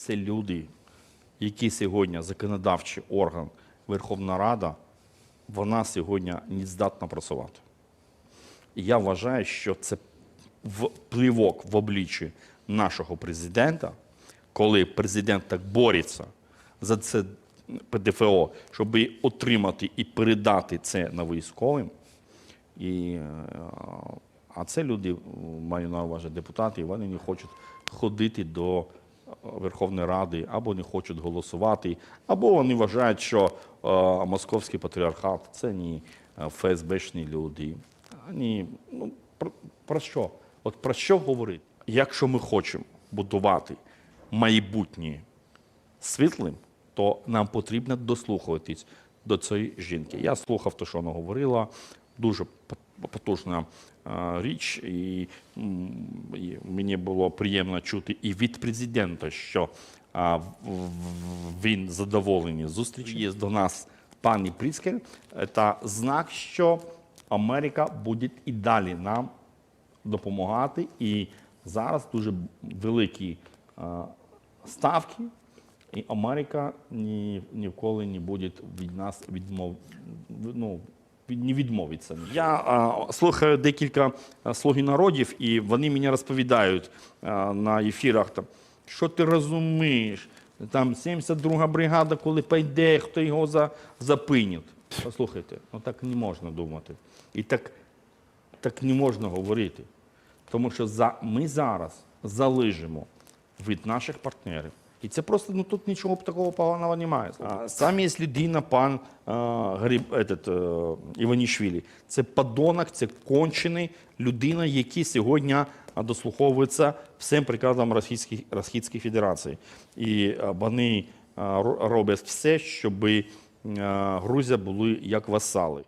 це люди, які сьогодні законодавчий орган Верховна Рада, вона сьогодні не здатна працювати. І я вважаю, що це впливок в обличчі нашого президента, коли президент так бореться за це ПДФО, щоб отримати і передати це на військовим. І, е, а це люди, маю на увазі депутати, вони не хочуть ходити до Верховної Ради, або не хочуть голосувати, або вони вважають, що е, московський патріархат це не е, ФСБшні люди. Ані, ну, про, про що? От про що говорити? Якщо ми хочемо будувати майбутнє світлим, то нам потрібно дослухатись до цієї жінки. Я слухав те, що вона говорила, дуже потужна е, річ, і, мені було приємно чути і від президента, що він задоволений зустрічі. Є до нас пані Пріскер. Це знак, що Америка буде і далі нам допомагати. І зараз дуже великі е, ставки, і Америка ні, ніколи не буде від нас відмов, ну, не відмовиться. Я е, слухаю декілька слуги народів, і вони мені розповідають е, на ефірах, там, що ти розумієш, там 72 бригада, коли пойде, хто його за, запинить. Послухайте, ну так не можна думати. І так так не можна говорити. Тому що за, ми зараз залежимо від наших партнерів. І це просто ну тут нічого такого поганого немає. А, Сам є людина, пан а, Гриб, этот, е, Іванішвілі. Це подонок, це кончений людина, який сьогодні дослуховується всім приказам Російської, Російської Федерації. І вони а, ро- роблять все, щоб а, Грузія були як васали.